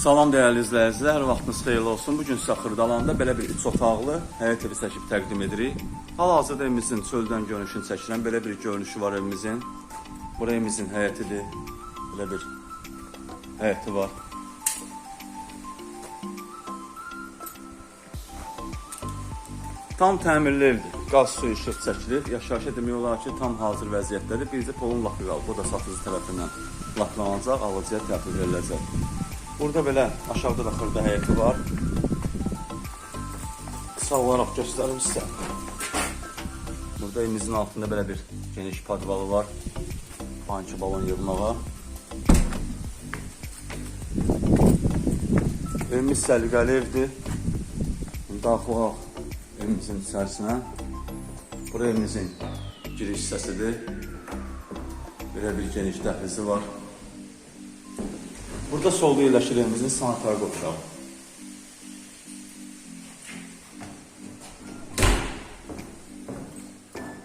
Salam dəyərli izləyicilər, vaxtınız xeyirli olsun. Bu gün sizə Xırdalanda belə bir 3 otaqlı həyət evi çəkib təqdim edirik. Hal-hazırda evimizin çöldən görünüşünü çəkirəm. Belə bir görünüşü var evimizin. Bura evimizin həyətidir. Belə bir həyəti var. Tam təmirli evdir. Qaz, su, işıq çəkilir. Yaşayışa demək olar ki, tam hazır vəziyyətdədir. Bircə pulun lakı qalıb. Bu da satıcı tərəfindən laklanacaq, alıcıya təhvil veriləcək. Burada belə aşağıda da xırda həyəti var. Qısa olaraq göstərim sizə. Burada evimizin altında belə bir geniş podvalı var. Banki balon yığmağa. Evimiz səliqəli evdir. Daxilaq evimizin içərisinə. Bura evimizin giriş hissəsidir. Belə bir geniş dəhlizi var. Burada solda yerləşir evimizin sanitar qovşağı.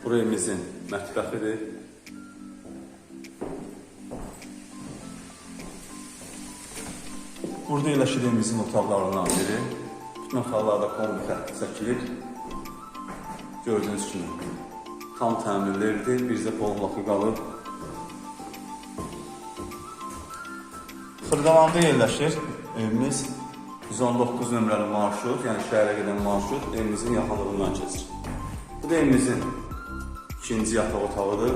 Bura evimizin mətbəxidir. Burada evimizin otaqlarından biri. Bütün otaqlarda kombi xətti çəkilir. Gördüyünüz kimi tam təmirli evdir. Bizdə polblokı qalıb. Xırdalanda yerləşir evimiz. 119 nömrəli marşrut, yəni şəhərə gedən marşrut evimizin yaxınlığından keçir. Bu da evimizin ikinci yataq otağıdır.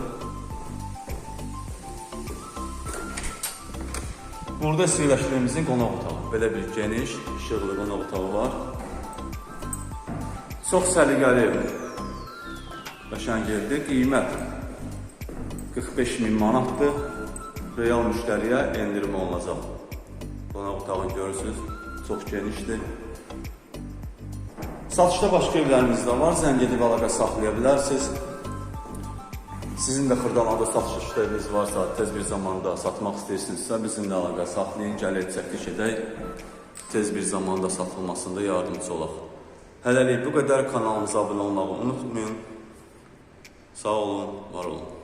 Burada evimizin qonaq otağı. Belə bir geniş, işıqlı qonaq otağı var. Çox səliqəli evdir. Qəşəng evdir. Qiymət 45 min manatdır. Real müştəriyə endirim olunacaq. Qonaq otağını görürsünüz. Çox genişdir. Satışda başqa evlərimiz də var. Zəng edib əlaqə saxlaya bilərsiniz. Sizin də Xırdalanda satış işləriniz varsa, tez bir zamanda satmaq istəyirsinizsə, bizimlə əlaqə saxlayın, gələk çəkiliş edək. Tez bir zamanda satılmasında yardımcı olaq. Hələlik bu qədər kanalımıza abunə olmağı unutmayın. Sağ olun, var olun.